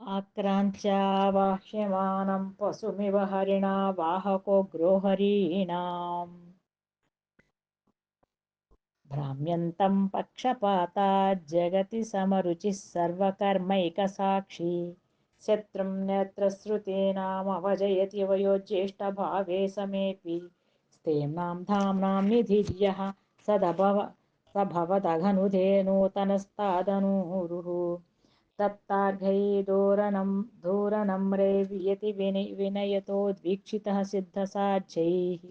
आक्रान्त्यावाह्यमानं पशुमिव हरिणा वाहको गृहरीणाम् भ्राम्यन्तं पक्षपाताज्जगति समरुचिः सर्वकर्मैकसाक्षी। शत्रुं नेत्रश्रुतीनामवजयति वयोज्येष्ठभावे समेऽपि। स्तेम्नां धाम्नां निधिर्यः स भवदघनुधे नूतनस्तादनूरुः दत्तार्घैदूरनम्रे वियति विनयतोद्वीक्षितः सिद्धसाध्यैः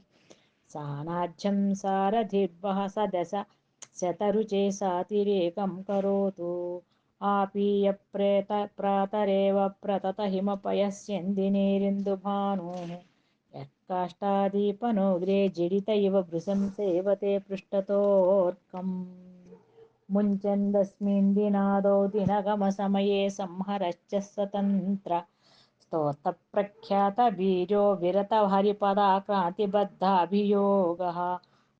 सानाज्यं सारथिर्वः स दश शतरुचे सातिरेकं करोतु आपीय प्रातरेव प्रतत हिमपयस्यन्दिनीरिन्दुभानुः यः काष्ठादीपनोग्रे जिडित इव भृशं सेवते पृष्ठतोऽर्कम् मुञ्चन्दस्मिन् दिनादौ दिनगमसमये संहरश्च स्वतन्त्र। स्तोत्रप्रख्यातबीजो विरतहरिपदाक्रान्तिबद्धाभियोगः।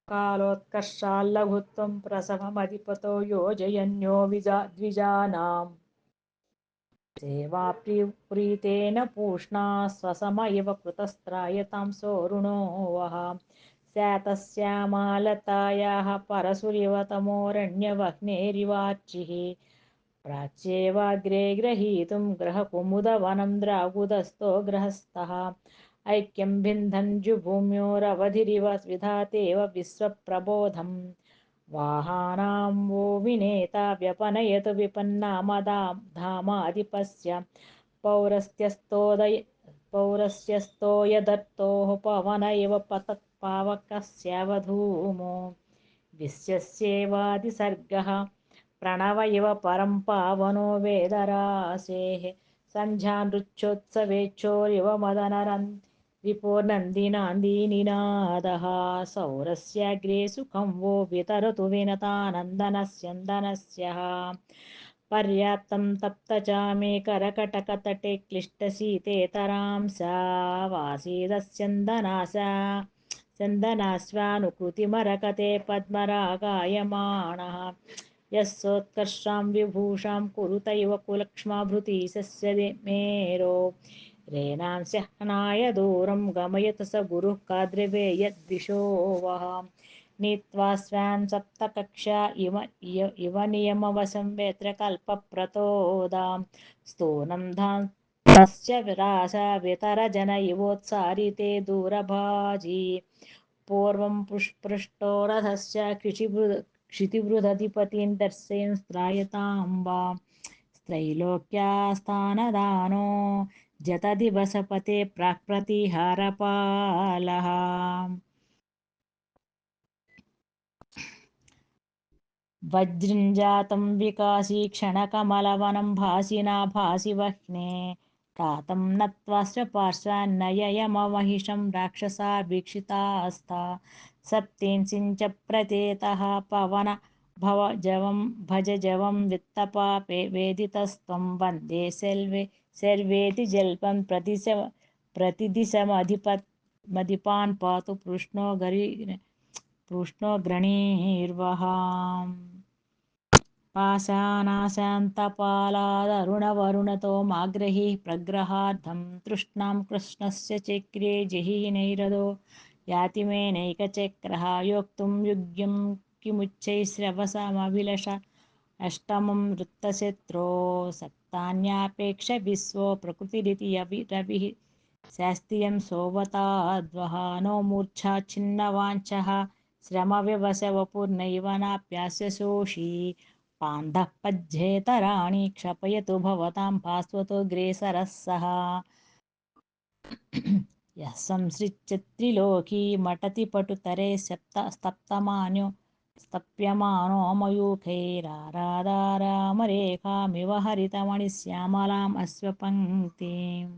कालोत्कर्षाल्लघुत्वं प्रसवमधिपतो योजयन्यो द्विजानाम्। सेवाप्रीतेन पूष्णा स्वसम इव कृतस्त्रायतां सोरुणो वः स्यातस्यामालतायाः परशुरिव तमोरण्यवह्नेरिवार्चिः प्राच्येवाग्रे ग्रहीतुं ग्रहकुमुदवनं द्रागुदस्तो गृहस्थः। ऐक्यं भिन्धञ्जुभूम्योरवधिरिव विधातेव विश्वप्रबोधम्। वाहानां वो विनेता व्यपनयतु विपन्नामधामाधिपस्य पौरस्त्यस्तोदय पौरस्यस्तोयदत्तोः पवन इव पतत्पावकस्यावधूमो विश्वस्येवादिसर्गः प्रणव इव परं पावनो वेदरासेः सन्ध्यानृच्छोत्सवेच्छोरिव मदनरन्। रिपोर्नन्दिनान्दीनिनादः सौरस्याग्रे सुखं वो वितरतु विनतानन्दनस्यन्दनस्यः पर्याप्तं तप्तचामे करकटकतटे क्लिष्टशीतेतरां सा वासीदस्यन्दनासा, चन्दनास्वानुकृतिमरकते पद्मरागायमाणः। यः सोत्कर्षां विभूषां कुरुतैव कुलक्ष्माभृति सस्य मेरो। रेनांस्यह्नाय दूरं गमयत स गुरुः काद्रवे यद्दिशो वः नीत्वा स्वान् सप्तकक्षा इव नियमवशं वेत्रकल्पप्रतोदां स्तूनं धां तस्य राशा वितरजन इवोत्सारिते दूरभाजी। पूर्वं पुष्पृष्टो रथस्य क्षितिवृधधिपतिं दर्शयन् स्त्रायताम्बा स्त्रैलोक्यास्थानदानो जतदिवसपते प्राक्प्रतिहारपालः। वज्रञ्जातं विकासी क्षणकमलवनं भासिना भासि वह्ने। प्रातं नत्वाश्च पार्श्वान्नययममहिषं राक्षसा वीक्षितास्ता सप्तींसिञ्च प्रतेतः पवन भव जवं भज जवं वित्तपापे वेदितस्त्वं वंदे सर्वे सर्वेति जल्पं प्रतिश प्रतिदिशमधिपान् पातु कृष्णो गरि कृष्णोऽग्रणीर्वहाम् पाशानाशान्तपालादरुणवरुणतो माग्रहीः प्रग्रहार्थं तृष्णां कृष्णस्य चक्रे जहीनैरदो याति मेनैकचक्रः योक्तुं युग्यं किमुच्चैश्रवसमभिलष अष्टमं वृत्तशत्रो सप्तान्यापेक्ष विश्वो प्रकृतिरिति रविः। शास्त्रियं सोवताद्वः नो मूर्च्छाच्छिन्नवाञ्छः श्रमव्यवसवपुर्नैव नाप्यास्य शोषी पान्धः पज्झेतराणि क्षपयतु भवतां भास्वतोऽग्रेसरः सः यः संसृज्य त्रिलोकी मटति पटुतरे सप्त स्तप्तमानो स्तप्यमानो मयूखैराराधारामरेखामिव हरितमणिश्यामलाम् अश्वपङ्क्तिम्